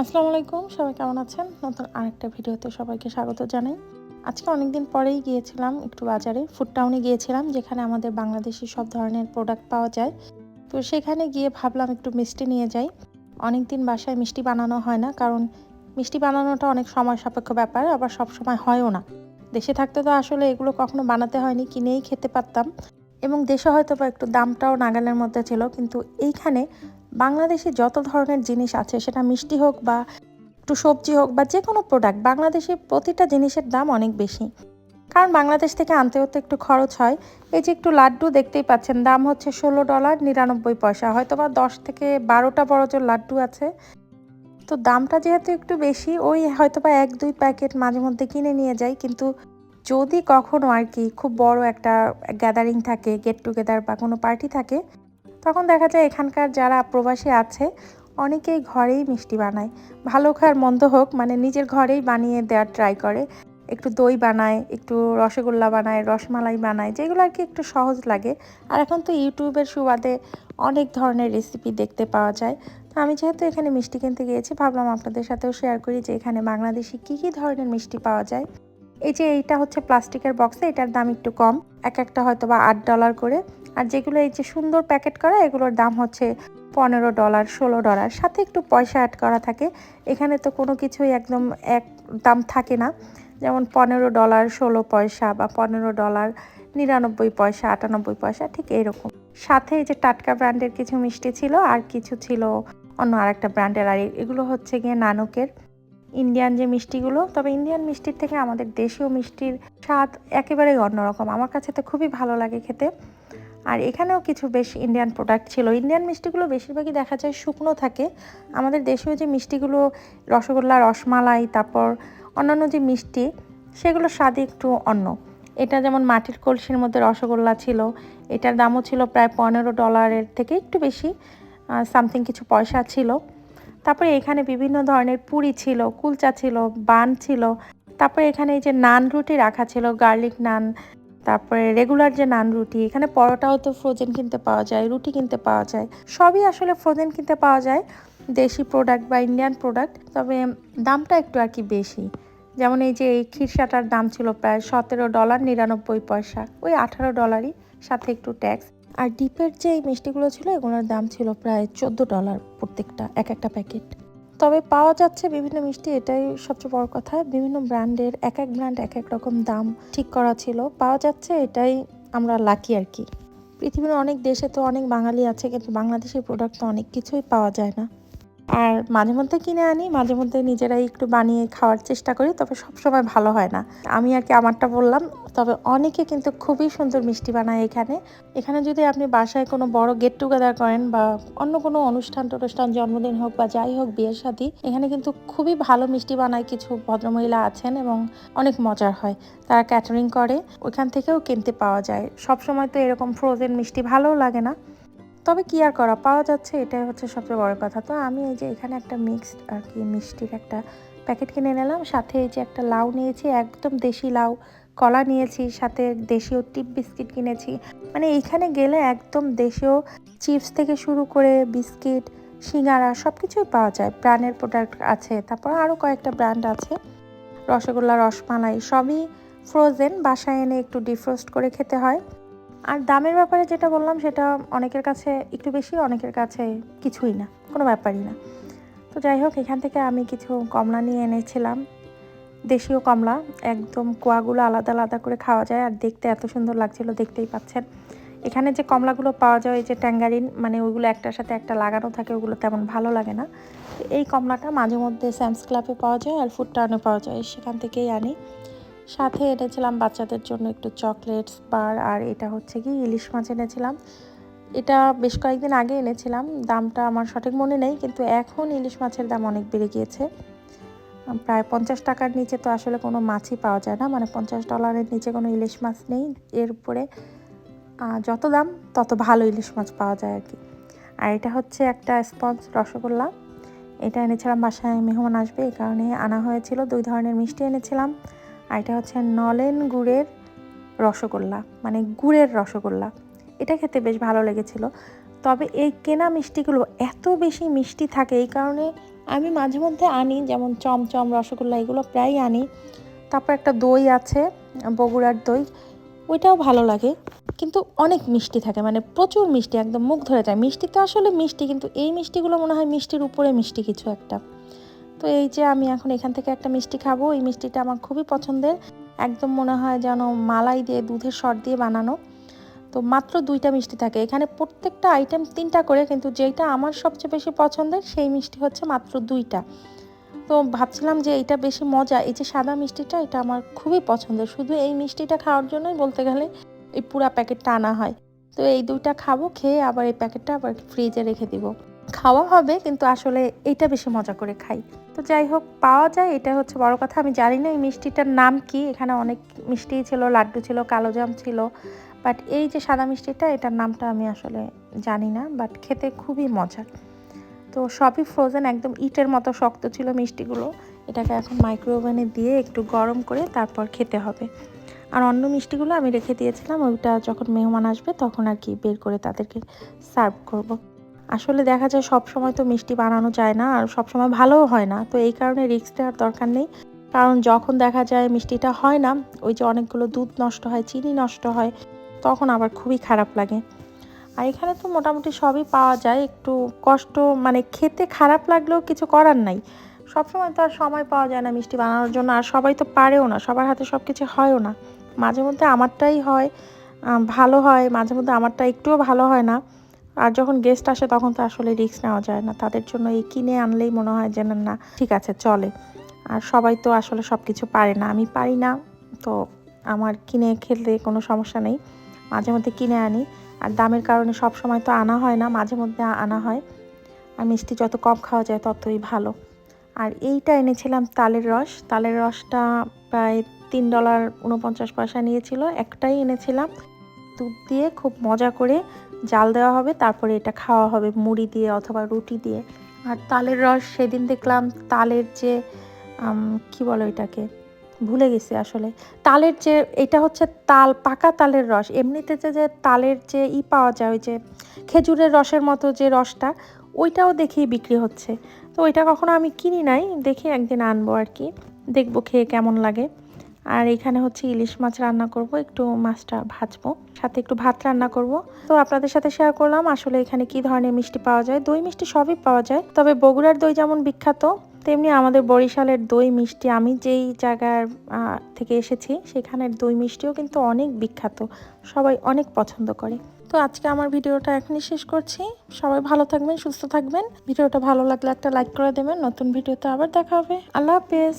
আসসালামু আলাইকুম, সবাই কেমন আছেন? নতুন আরেকটা ভিডিওতে সবাইকে স্বাগত জানাই। আজকে অনেকদিন পরেই গিয়েছিলাম একটু বাজারে ফুড টাউনে গিয়েছিলাম, যেখানে আমাদের বাংলাদেশি সব ধরনের প্রোডাক্ট পাওয়া যায়। তো সেখানে গিয়ে ভাবলাম একটু মিষ্টি নিয়ে যাই। অনেক দিন বাসায় মিষ্টি বানানো হয় না, কারণ মিষ্টি বানানোটা অনেক সময় সাপেক্ষ ব্যাপার, আবার সব সময় হয়ও না। দেশে থাকতে তো আসলে এগুলো কখনো বানাতে হয়নি, কিনেই খেতে পারতাম। এবং দেশে হয়তো বা একটু দামটাও নাগালের মধ্যে ছিল, কিন্তু এইখানে বাংলাদেশে যত ধরনের জিনিস আছে, সেটা মিষ্টি হোক বা একটু সবজি হোক বা যে কোনো প্রোডাক্ট বাংলাদেশে প্রতিটা জিনিসের দাম অনেক বেশি। কারণ বাংলাদেশ থেকে আনতে হতে একটু খরচ হয়। এই যে একটু লাড্ডু দেখতেই পাচ্ছেন, দাম হচ্ছে ষোলো ডলার নিরানব্বই পয়সা। হয়তো বা দশ থেকে বারোটা বড় জোর লাড্ডু আছে। তো দামটা যেহেতু একটু বেশি, ওই হয়তো বা এক দুই প্যাকেট মাঝে মধ্যে কিনে নিয়ে যাই। কিন্তু যদি কখনো আর কি খুব বড় একটা গ্যাদারিং থাকে গেট টুগেদার বা কোনো পার্টি থাকে তখন দেখা যায় এখানকার যারা প্রবাসী আছে, অনেকেই ঘরেই মিষ্টি বানায়। ভালো খার মন্দ হোক মানে নিজের ঘরেই বানিয়ে দেওয়ার ট্রাই করে। একটু দই বানায়, একটু রসগোল্লা বানায়, রসমালাই বানায়, যেগুলো আর কি একটু সহজ লাগে। আর এখন তো ইউটিউবের সুবাদে অনেক ধরনের রেসিপি দেখতে পাওয়া যায়। তো আমি যেহেতু এখানে মিষ্টি কিনতে গিয়েছি, ভাবলাম আপনাদের সাথেও শেয়ার করি যে এখানে বাংলাদেশি কী কী ধরনের মিষ্টি পাওয়া যায়। এই যে এইটা হচ্ছে প্লাস্টিকের বক্সে, এটার দাম একটু কম। এক একটা হয়তো বা আট ডলার করে। আর যেগুলো এই যে সুন্দর প্যাকেট করা, এগুলোর দাম হচ্ছে পনেরো ডলার, ষোলো ডলার। সাথে একটু পয়সা অ্যাড করা থাকে। এখানে তো কোনো কিছুই একদম এক দাম থাকে না। যেমন পনেরো ডলার, ষোলো পয়সা বা পনেরো ডলার, নিরানব্বই পয়সা, আটানব্বই পয়সা, ঠিক এরকম সাথে এই যে টাটকা ব্র্যান্ডের কিছু মিষ্টি ছিল, আর কিছু ছিল অন্য আরেকটা ব্র্যান্ডের। আর এগুলো হচ্ছে গিয়ে নানকের। ইন্ডিয়ান যে মিষ্টিগুলো, তবে ইন্ডিয়ান মিষ্টির থেকে আমাদের দেশীয় মিষ্টির স্বাদ একেবারেই অন্যরকম। আমার কাছে তো খুবই ভালো লাগে খেতে। আর এখানেও কিছু বেশ ইন্ডিয়ান প্রোডাক্ট ছিল। ইন্ডিয়ান মিষ্টিগুলো বেশিরভাগই দেখা যায় শুকনো থাকে। আমাদের দেশীয় যে মিষ্টিগুলো, রসগোল্লা, রসমালাই, তারপর অন্যান্য যে মিষ্টি সেগুলো স্বাদই একটু অন্য। এটা যেমন মাটির কলসির মধ্যে রসগোল্লা ছিল, এটার দামও ছিল প্রায় পনেরো ডলারের থেকে একটু বেশি সামথিং কিছু পয়সা ছিল। তারপরে এখানে বিভিন্ন ধরনের পুরি ছিল, কুলচা ছিল, বান ছিল, তারপরে এখানে এই যে নান রুটি রাখা ছিল, গার্লিক নান, তারপরে রেগুলার যে নান রুটি, এখানে পরোটাও তো ফ্রোজেন কিনতে পাওয়া যায়, রুটি কিনতে পাওয়া যায়, সবই আসলে ফ্রোজেন কিনতে পাওয়া যায়, দেশি প্রোডাক্ট বা ইন্ডিয়ান প্রোডাক্ট তবে দামটা একটু আর কি বেশি। যেমন এই যে এই খিরসাটার দাম ছিল প্রায় সতেরো ডলার নিরানব্বই পয়সা, ওই আঠারো ডলারই সাথে একটু ট্যাক্স আর ডিপের যে এই মিষ্টিগুলো ছিল, এগুলোর দাম ছিল প্রায় চোদ্দ ডলার প্রত্যেকটা, এক একটা প্যাকেট। তবে পাওয়া যাচ্ছে বিভিন্ন মিষ্টি, এটাই সবচেয়ে বড় কথা। বিভিন্ন ব্র্যান্ডের এক এক ব্র্যান্ড, এক এক রকম দাম ঠিক করা ছিল। পাওয়া যাচ্ছে এটাই আমরা লাকি আর কি। পৃথিবীর অনেক দেশে তো অনেক বাঙালি আছে, কিন্তু বাংলাদেশের প্রোডাক্ট তো অনেক কিছুই পাওয়া যায় না। আর মাঝে মধ্যে কিনে আনি, মাঝে মধ্যে নিজেরাই একটু বানিয়ে খাওয়ার চেষ্টা করি, তবে সবসময় ভালো হয় না। আমি আর কি আমারটা বললাম, তবে অনেকে কিন্তু খুবই সুন্দর মিষ্টি বানায় এখানে। এখানে যদি আপনি বাসায় কোনো বড় গেট টুগেদার করেন বা অন্য কোনো অনুষ্ঠান টনুষ্ঠান, জন্মদিন হোক বা যাই হোক, বিয়ের সাথী, এখানে কিন্তু খুবই ভালো মিষ্টি বানায় কিছু ভদ্রমহিলা আছেন এবং অনেক মজার হয়। তারা ক্যাটারিং করে, ওইখান থেকেও কিনতে পাওয়া যায়। সব সময় তো এরকম ফ্রোজেন মিষ্টি ভালোও লাগে না। তবে কি আর করা? পাওয়া যাচ্ছে, এটাই হচ্ছে সবচেয়ে বড় কথা। তো আমি এই যে এখানে একটা মিক্সড আর কি মিষ্টির একটা প্যাকেট কিনে নিলাম। সাথে এই যে একটা লাউ নিয়েছি, একদম দেশি লাউ। কলা নিয়েছি, সাথে দেশীয় টিপ বিস্কিট কিনেছি। মানে এইখানে গেলে একদম দেশীয় চিপস থেকে শুরু করে বিস্কিট, সিঙ্গারা সব কিছুই পাওয়া যায়। ব্র্যান্ডের প্রোডাক্ট আছে, তারপর আরও কয়েকটা ব্র্যান্ড আছে। রসগোল্লা, রসমালাই সবই ফ্রোজেন বাসায় এনে একটু ডিফ্রোস্ট করে খেতে হয়। আর দামের ব্যাপারে যেটা বললাম, সেটা অনেকের কাছে একটু বেশি, অনেকের কাছে কিছুই না, কোনো ব্যাপারই না। তো যাই হোক, এখান থেকে আমি কিছু কমলা নিয়ে এনেছিলাম। দেশীয় কমলা, একদম কোয়াগুলো আলাদা আলাদা করে খাওয়া যায়, আর দেখতে এত সুন্দর লাগছিল, দেখতেই পাচ্ছেন। এখানে যে কমলাগুলো পাওয়া যায় যে ট্যাঙ্গারিন মানে ওইগুলো একটার সাথে একটা লাগানো থাকে, ওগুলো তেমন ভালো লাগে না। এই কমলাটা মাঝে মধ্যে স্যামস ক্লাবে পাওয়া যায়, আর ফুড টাউনে পাওয়া যায়, সেখান থেকেই আনি। সাথে এনেছিলাম বাচ্চাদের জন্য একটু চকলেটস, বার, আর এটা হচ্ছে কি ইলিশ মাছ এনেছিলাম। এটা বেশ কয়েকদিন আগে এনেছিলাম, দামটা আমার সঠিক মনে নেই, কিন্তু এখন ইলিশ মাছের দাম অনেক বেড়ে গিয়েছে। প্রায় পঞ্চাশ টাকার নিচে তো আসলে কোনো মাছই পাওয়া যায় না মানে পঞ্চাশ ডলারের নিচে কোনো ইলিশ মাছ নেই। এর উপরে যত দাম, তত ভালো ইলিশ মাছ পাওয়া যায় আর কি। আর এটা হচ্ছে একটা স্পঞ্জ রসগোল্লা। এটা এনেছিলাম বাসায়, মেহমান আসবে, এই কারণে আনা হয়েছিল। দুই ধরনের মিষ্টি এনেছিলাম। আর এটা হচ্ছে নলেন গুড়ের রসগোল্লা মানে গুড়ের রসগোল্লা। এটা খেতে বেশ ভালো লেগেছিল। তবে এই কেনা মিষ্টিগুলো এত বেশি মিষ্টি থাকে এই কারণে আমি মাঝে মধ্যে আনি, যেমন চমচম রসগোল্লা এগুলো প্রায় আনি। তারপর একটা দই আছে, বগুড়ার দই, ওইটাও ভালো লাগে। কিন্তু অনেক মিষ্টি থাকে মানে প্রচুর মিষ্টি, একদম মুখ ধরে যায়। মিষ্টি তো আসলে মিষ্টি, কিন্তু এই মিষ্টিগুলো মনে হয় মিষ্টির উপরে মিষ্টি কিছু একটা। তো এই যে আমি এখন এখান থেকে একটা মিষ্টি খাব, এই মিষ্টিটা আমার খুবই পছন্দের। একদম মনে হয় যেন মালাই দিয়ে, দুধের সর দিয়ে বানানো। তো মাত্র দুইটা মিষ্টি থাকে। এখানে প্রত্যেকটা আইটেম তিনটা করে, কিন্তু যেইটা আমার সবচেয়ে বেশি পছন্দের, সেই মিষ্টি হচ্ছে মাত্র দুইটা। তো ভাবছিলাম যে এইটা বেশি মজা। এই যে সাদা মিষ্টিটা, এটা আমার খুবই পছন্দের। শুধু এই মিষ্টিটা খাওয়ার জন্যই বলতে গেলে এই পুরা প্যাকেটটা আনা হয়। তো এই দুইটা খাব, খেয়ে আবার এই প্যাকেটটা আবার ফ্রিজে রেখে দিব। খাওয়া হবে, কিন্তু আসলে এইটা বেশি মজা করে খাই। তো যাই হোক, পাওয়া যায়, এটা হচ্ছে বড় কথা। আমি জানি না এই মিষ্টিটার নাম কি, এখানে অনেক মিষ্টি ছিল, লাড্ডু ছিল কালোজাম ছিল বাট এই যে সাদা মিষ্টিটা, এটার নামটা আমি আসলে জানি না বাট খেতে খুবই মজার তো সবই ফ্রোজেন একদম ইটের মতো শক্ত ছিল মিষ্টিগুলো। এটাকে এখন মাইক্রোওভেনে দিয়ে একটু গরম করে তারপর খেতে হবে। আর অন্য মিষ্টিগুলো আমি রেখে দিয়েছিলাম, ওইটা যখন মেহমান আসবে, তখন আর কি বের করে তাদেরকে সার্ভ করব। আসলে দেখা যায় সব সময় তো মিষ্টি বানানো যায় না আর সব সময় ভালোও হয় না। তো এই কারণে রিস্ক আর দরকার নেই। কারণ যখন দেখা যায় মিষ্টিটা হয় না, ওই যে অনেকগুলো দুধ নষ্ট হয়, চিনি নষ্ট হয়, তখন আবার খুবই খারাপ লাগে। আর এখানে তো মোটামুটি সবই পাওয়া যায়। একটু কষ্ট মানে খেতে খারাপ লাগলেও কিছু করার নাই। সবসময় তো আর সময় পাওয়া যায় না মিষ্টি বানানোর জন্য। আর সবাই তো পারেও না, সবার হাতে সব কিছু হয়ও না। মাঝে মধ্যে আমারটাই হয় ভালো হয় মাঝে মধ্যে আমারটা একটুও ভালো হয় না। আর যখন গেস্ট আসে তখন তো আসলে রিস্ক নেওয়া যায় না। তাদের জন্য এই কিনে আনলেই মনে হয় যে না, ঠিক আছে চলে। আর সবাই তো আসলে সব কিছু পারে না। আমি পারি না তো আমার কিনে খেলে কোনো সমস্যা নেই। মাঝে মধ্যে কিনে আনি। আর দামের কারণে সব সময় তো আনা হয় না মাঝে মধ্যে আনা হয়। আর মিষ্টি যত কম খাওয়া যায় ততই ভালো। আর এইটা এনেছিলাম তালের রস। তালের রসটা প্রায় তিন ডলার উনপঞ্চাশ পয়সা নিয়েছিল। একটাই এনেছিলাম। দুধ দিয়ে খুব মজা করে জাল দেওয়া হবে, তারপরে এটা খাওয়া হবে মুড়ি দিয়ে অথবা রুটি দিয়ে। আর তালের রস সেদিন দেখলাম তালের যে কি বলো এটাকে ভুলে গেছি আসলে। তালের যে, এটা হচ্ছে তাল, পাকা তালের রস। এমনিতে যে তালের যে ই পাওয়া যায়, ওই যে খেজুরের রসের মতো যে রসটা, ওইটাও দেখি বিক্রি হচ্ছে। তো ওইটা কখনো আমি কিনি নাই, দেখি একদিন আনব আর কি। দেখব খেয়ে কেমন লাগে। আর এখানে হচ্ছে ইলিশ মাছ রান্না করব, একটু মাছটা ভাজবো, সাথে একটু ভাত রান্না করব। তো আপনাদের সাথে শেয়ার করলাম আসলে এখানে কি ধরনের মিষ্টি পাওয়া যায়। দই মিষ্টি সবই পাওয়া যায়, তবে বগুড়ার দই যেমন বিখ্যাত, তেমনি আমাদের বরিশালের দই মিষ্টি, আমি যেই জায়গার থেকে এসেছি, সেখানের দই মিষ্টিও কিন্তু অনেক বিখ্যাত, সবাই অনেক পছন্দ করে। তো আজকে আমার ভিডিওটা এখনই শেষ করছি, সবাই ভালো থাকবেন, সুস্থ থাকবেন, ভিডিওটা ভালো লাগলে একটা লাইক করে দেবেন, নতুন ভিডিওতে আবার দেখা হবে, আল্লাহ হাফেজ।